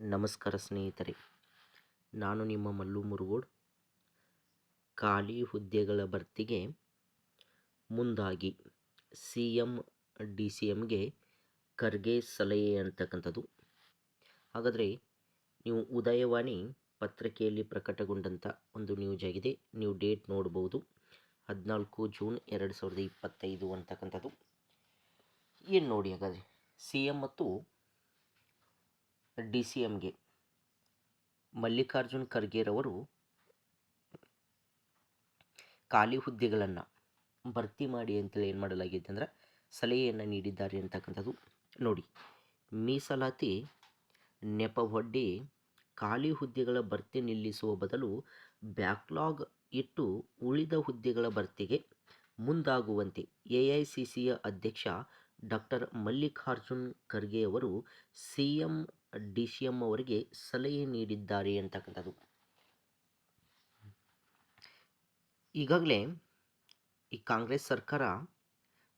ನಮಸ್ಕಾರ ಸ್ನೇಹಿತರೆ, ನಾನು ನಿಮ್ಮ ಮಲ್ಲು ಮುರುಗೋಡ್. ಖಾಲಿ ಹುದ್ದೆಗಳ ಭರ್ತಿಗೆ ಮುಂದಾಗಿ ಸಿ ಎಂ ಡಿ ಸಿ ಎಮ್ಗೆ ಖರ್ಗೆ ಸಲಹೆ ಅಂತಕ್ಕಂಥದ್ದು. ಹಾಗಾದರೆ ನೀವು ಉದಯವಾಣಿ ಪತ್ರಿಕೆಯಲ್ಲಿ ಪ್ರಕಟಗೊಂಡಂಥ ಒಂದು ನ್ಯೂಸ್ ಆಗಿದೆ. ನೀವು ಡೇಟ್ ನೋಡ್ಬೋದು. ಹದಿನಾಲ್ಕು ಜೂನ್ ಎರಡು ಸಾವಿರದ ಇಪ್ಪತ್ತೈದು ಅಂತಕ್ಕಂಥದ್ದು. ಏನು ನೋಡಿ ಹಾಗಾದರೆ ಸಿ ಎಂ ಮತ್ತು ಡಿ ಸಿ ಎಂಗೆ ಮಲ್ಲಿಕಾರ್ಜುನ್ ಖರ್ಗೆರವರು ಖಾಲಿ ಹುದ್ದೆಗಳನ್ನು ಭರ್ತಿ ಮಾಡಿ ಅಂತೇಳಿ ಏನು ಮಾಡಲಾಗಿದೆ ಅಂದರೆ ಸಲಹೆಯನ್ನು ನೀಡಿದ್ದಾರೆ ಅಂತಕ್ಕಂಥದ್ದು ನೋಡಿ. ಮೀಸಲಾತಿ ನೆಪವೊಡ್ಡಿ ಖಾಲಿ ಹುದ್ದೆಗಳ ಭರ್ತಿ ನಿಲ್ಲಿಸುವ ಬದಲು ಬ್ಯಾಕ್ಲಾಗ್ ಇಟ್ಟು ಉಳಿದ ಹುದ್ದೆಗಳ ಭರ್ತಿಗೆ ಮುಂದಾಗುವಂತೆ ಎ ಐ ಸಿ ಸಿಯ ಅಧ್ಯಕ್ಷ doctor Mallikarjun ಖರ್ಗೆಯವರು C M D C M ಅವರಿಗೆ ಸಲಹೆ ನೀಡಿದ್ದಾರೆ ಅಂತಕ್ಕಂಥದ್ದು. ಈಗಾಗಲೇ ಈ ಕಾಂಗ್ರೆಸ್ ಸರ್ಕಾರ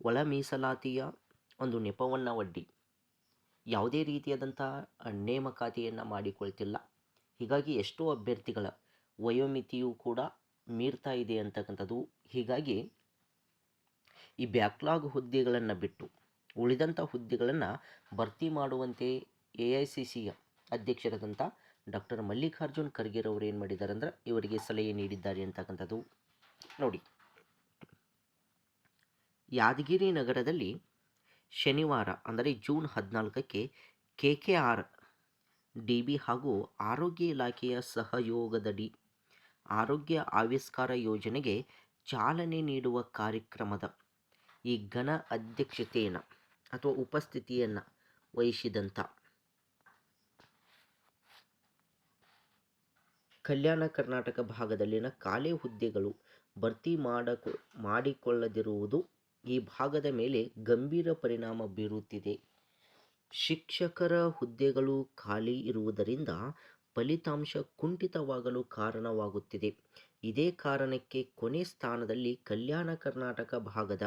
ಒಳ ಮೀಸಲಾತಿಯ ಒಂದು ನೆಪವನ್ನು ಒಡ್ಡಿ ಯಾವುದೇ ರೀತಿಯಾದಂಥ ನೇಮಕಾತಿಯನ್ನು ಮಾಡಿಕೊಳ್ತಿಲ್ಲ. ಹೀಗಾಗಿ ಎಷ್ಟೋ ಅಭ್ಯರ್ಥಿಗಳ ವಯೋಮಿತಿಯು ಕೂಡ ಮೀರ್ತಾ ಇದೆ ಅಂತಕ್ಕಂಥದ್ದು. ಹೀಗಾಗಿ ಈ ಬ್ಯಾಕ್ಲಾಗ್ ಹುದ್ದೆಗಳನ್ನು ಬಿಟ್ಟು ಉಳಿದಂಥ ಹುದ್ದೆಗಳನ್ನು ಭರ್ತಿ ಮಾಡುವಂತೆ ಎ ಐ ಸಿ ಸಿಯ ಅಧ್ಯಕ್ಷರಾದಂಥ ಡಾಕ್ಟರ್ ಮಲ್ಲಿಕಾರ್ಜುನ್ ಖರ್ಗೆರವರು ಏನು ಮಾಡಿದ್ದಾರೆ ಅಂದ್ರೆ ಇವರಿಗೆ ಸಲಹೆ ನೀಡಿದ್ದಾರೆ ಅಂತಕ್ಕಂಥದ್ದು. ನೋಡಿ. ಯಾದಗಿರಿ ನಗರದಲ್ಲಿ ಶನಿವಾರ ಅಂದರೆ June ಹದಿನಾಲ್ಕಕ್ಕೆ K K R, D B ಹಾಗೂ ಆರೋಗ್ಯ ಇಲಾಖೆಯ ಸಹಯೋಗದಡಿ ಆರೋಗ್ಯ ಆವಿಷ್ಕಾರ ಯೋಜನೆಗೆ ಚಾಲನೆ ನೀಡುವ ಕಾರ್ಯಕ್ರಮದ ಈ ಘನ ಅಧ್ಯಕ್ಷತೆಯನ್ನು ಅಥವಾ ಉಪಸ್ಥಿತಿಯನ್ನು ವಹಿಸಿದಂಥ ಕಲ್ಯಾಣ ಕರ್ನಾಟಕ ಭಾಗದಲ್ಲಿನ ಖಾಲಿ ಹುದ್ದೆಗಳು ಭರ್ತಿ ಮಾಡಕೊ, ಮಾಡಿಕೊಳ್ಳದಿರುವುದು ಈ ಭಾಗದ ಮೇಲೆ ಗಂಭೀರ ಪರಿಣಾಮ ಬೀರುತ್ತಿದೆ. ಶಿಕ್ಷಕರ ಹುದ್ದೆಗಳು ಖಾಲಿ ಇರುವುದರಿಂದ ಫಲಿತಾಂಶ ಕುಂಠಿತವಾಗಲು ಕಾರಣವಾಗುತ್ತಿದೆ. ಇದೇ ಕಾರಣಕ್ಕೆ ಕೊನೆ ಸ್ಥಾನದಲ್ಲಿ ಕಲ್ಯಾಣ ಕರ್ನಾಟಕ ಭಾಗದ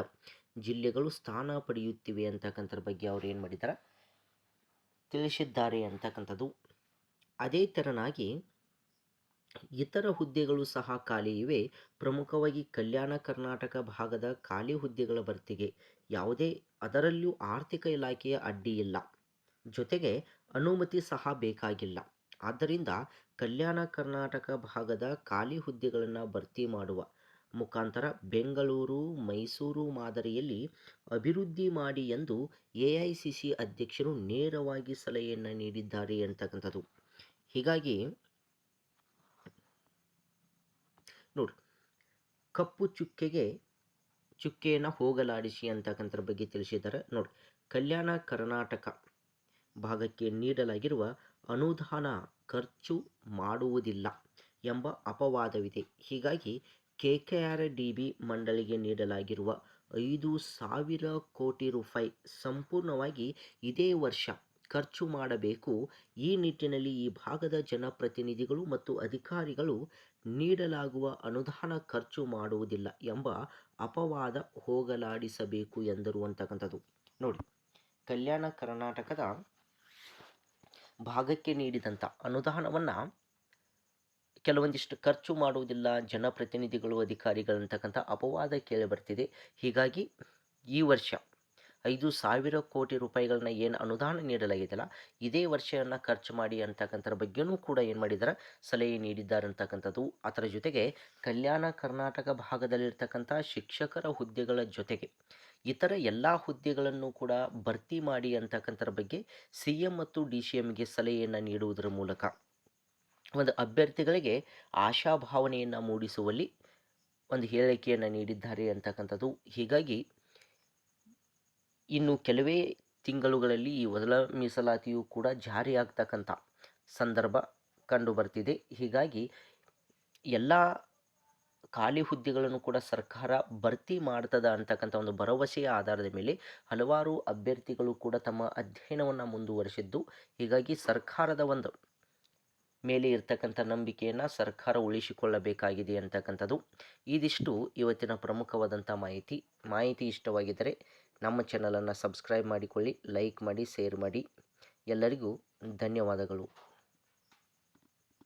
ಜಿಲ್ಲೆಗಳು ಸ್ಥಾನ ಪಡೆಯುತ್ತಿವೆ ಅಂತಕ್ಕಂಥದ್ರ ಬಗ್ಗೆ ಅವರು ಏನು ಮಾಡಿದ್ದಾರೆ ತಿಳಿಸಿದ್ದಾರೆ ಅಂತಕ್ಕಂಥದ್ದು. ಅದೇ ತೆರನಾಗಿ ಇತರ ಹುದ್ದೆಗಳು ಸಹ ಖಾಲಿ ಇವೆ. ಪ್ರಮುಖವಾಗಿ ಕಲ್ಯಾಣ ಕರ್ನಾಟಕ ಭಾಗದ ಖಾಲಿ ಹುದ್ದೆಗಳ ಭರ್ತಿಗೆ ಯಾವುದೇ, ಅದರಲ್ಲೂ ಆರ್ಥಿಕ ಇಲಾಖೆಯ ಅಡ್ಡಿ ಇಲ್ಲ. ಜೊತೆಗೆ ಅನುಮತಿ ಸಹ ಬೇಕಾಗಿಲ್ಲ. ಆದ್ದರಿಂದ ಕಲ್ಯಾಣ ಕರ್ನಾಟಕ ಭಾಗದ ಖಾಲಿ ಹುದ್ದೆಗಳನ್ನು ಭರ್ತಿ ಮಾಡುವ ಮುಖಾಂತರ ಬೆಂಗಳೂರು, ಮೈಸೂರು ಮಾದರಿಯಲ್ಲಿ ಅಭಿವೃದ್ಧಿ ಮಾಡಿ ಎಂದು ಎ ಐ ಸಿ ಸಿ ಅಧ್ಯಕ್ಷರು ನೇರವಾಗಿ ಸಲಹೆಯನ್ನು ನೀಡಿದ್ದಾರೆ ಅಂತಕ್ಕಂಥದ್ದು. ಹೀಗಾಗಿ ನೋಡಿ. ಕಪ್ಪು ಚುಕ್ಕೆಗೆ ಚುಕ್ಕೆಯನ್ನು ಹೋಗಲಾಡಿಸಿ ಅಂತಕ್ಕಂಥದ್ರ ಬಗ್ಗೆ ತಿಳಿಸಿದ್ದಾರೆ. ನೋಡಿ, ಕಲ್ಯಾಣ ಕರ್ನಾಟಕ ಭಾಗಕ್ಕೆ ನೀಡಲಾಗಿರುವ ಅನುದಾನ ಖರ್ಚು ಮಾಡುವುದಿಲ್ಲ ಎಂಬ ಅಪವಾದವಿದೆ. ಹೀಗಾಗಿ K K R D B ಮಂಡಳಿಗೆ ನೀಡಲಾಗಿರುವ ಐದು ಸಾವಿರ ಕೋಟಿ ರೂಪಾಯಿ ಸಂಪೂರ್ಣವಾಗಿ ಇದೇ ವರ್ಷ ಖರ್ಚು ಮಾಡಬೇಕು. ಈ ನಿಟ್ಟಿನಲ್ಲಿ ಈ ಭಾಗದ ಜನಪ್ರತಿನಿಧಿಗಳು ಮತ್ತು ಅಧಿಕಾರಿಗಳು ನೀಡಲಾಗುವ ಅನುದಾನ ಖರ್ಚು ಮಾಡುವುದಿಲ್ಲ ಎಂಬ ಅಪವಾದ ಹೋಗಲಾಡಿಸಬೇಕು ಎಂದರು ಅಂತಕ್ಕಂಥದ್ದು. ನೋಡಿ, ಕಲ್ಯಾಣ ಕರ್ನಾಟಕದ ಭಾಗಕ್ಕೆ ನೀಡಿದಂಥ ಅನುದಾನವನ್ನು ಕೆಲವೊಂದಿಷ್ಟು ಖರ್ಚು ಮಾಡುವುದಿಲ್ಲ, ಜನಪ್ರತಿನಿಧಿಗಳು, ಅಧಿಕಾರಿಗಳಂತಕ್ಕಂಥ ಅಪವಾದ ಕೇಳಿ ಬರ್ತಿದೆ. ಹೀಗಾಗಿ ಈ ವರ್ಷ ಐದು ಸಾವಿರ ಕೋಟಿ ರೂಪಾಯಿಗಳನ್ನ ಏನು ಅನುದಾನ ನೀಡಲಾಗಿದೆಯಲ್ಲ ಇದೇ ವರ್ಷವನ್ನು ಖರ್ಚು ಮಾಡಿ ಅಂತಕ್ಕಂಥರ ಬಗ್ಗೆಯೂ ಕೂಡ ಏನು ಮಾಡಿದ್ದಾರೆ ಸಲಹೆ ನೀಡಿದ್ದಾರೆ ಅಂತಕ್ಕಂಥದ್ದು. ಅದರ ಜೊತೆಗೆ ಕಲ್ಯಾಣ ಕರ್ನಾಟಕ ಭಾಗದಲ್ಲಿರ್ತಕ್ಕಂಥ ಶಿಕ್ಷಕರ ಹುದ್ದೆಗಳ ಜೊತೆಗೆ ಇತರ ಎಲ್ಲ ಹುದ್ದೆಗಳನ್ನು ಕೂಡ ಭರ್ತಿ ಮಾಡಿ ಅಂತಕ್ಕಂಥರ ಬಗ್ಗೆ ಸಿ ಎಂ ಮತ್ತು ಡಿ ಸಿ ಎಮ್ಗೆ ಸಲಹೆಯನ್ನು ನೀಡುವುದರ ಮೂಲಕ ಒಂದು ಅಭ್ಯರ್ಥಿಗಳಿಗೆ ಆಶಾಭಾವನೆಯನ್ನು ಮೂಡಿಸುವಲ್ಲಿ ಒಂದು ಹೇಳಿಕೆಯನ್ನು ನೀಡಿದ್ದಾರೆ ಅಂತಕ್ಕಂಥದ್ದು. ಹೀಗಾಗಿ ಇನ್ನು ಕೆಲವೇ ತಿಂಗಳುಗಳಲ್ಲಿ ಈ ಮೊದಲ ಮೀಸಲಾತಿಯು ಕೂಡ ಜಾರಿಯಾಗ್ತಕ್ಕಂಥ ಸಂದರ್ಭ ಕಂಡುಬರ್ತಿದೆ. ಹೀಗಾಗಿ ಎಲ್ಲ ಖಾಲಿ ಹುದ್ದೆಗಳನ್ನು ಕೂಡ ಸರ್ಕಾರ ಭರ್ತಿ ಮಾಡ್ತದ ಅಂತಕ್ಕಂಥ ಒಂದು ಭರವಸೆಯ ಆಧಾರದ ಮೇಲೆ ಹಲವಾರು ಅಭ್ಯರ್ಥಿಗಳು ಕೂಡ ತಮ್ಮ ಅಧ್ಯಯನವನ್ನು ಮುಂದುವರಿಸಿದ್ದು, ಹೀಗಾಗಿ ಸರ್ಕಾರದ ಒಂದು ಮೇಲೆ ಇರ್ತಕ್ಕಂಥ ನಂಬಿಕೆಯನ್ನು ಸರ್ಕಾರ ಉಳಿಸಿಕೊಳ್ಳಬೇಕಾಗಿದೆ ಅಂತಕ್ಕಂಥದ್ದು. ಇದಿಷ್ಟು ಇವತ್ತಿನ ಪ್ರಮುಖವಾದಂಥ ಮಾಹಿತಿ. ಮಾಹಿತಿ ಇಷ್ಟವಾಗಿದ್ದರೆ ನಮ್ಮ ಚಾನಲನ್ನು ಸಬ್ಸ್ಕ್ರೈಬ್ ಮಾಡಿಕೊಳ್ಳಿ ಲೈಕ್ ಮಾಡಿ ಶೇರ್ ಮಾಡಿ. ಎಲ್ಲರಿಗೂ ಧನ್ಯವಾದಗಳು.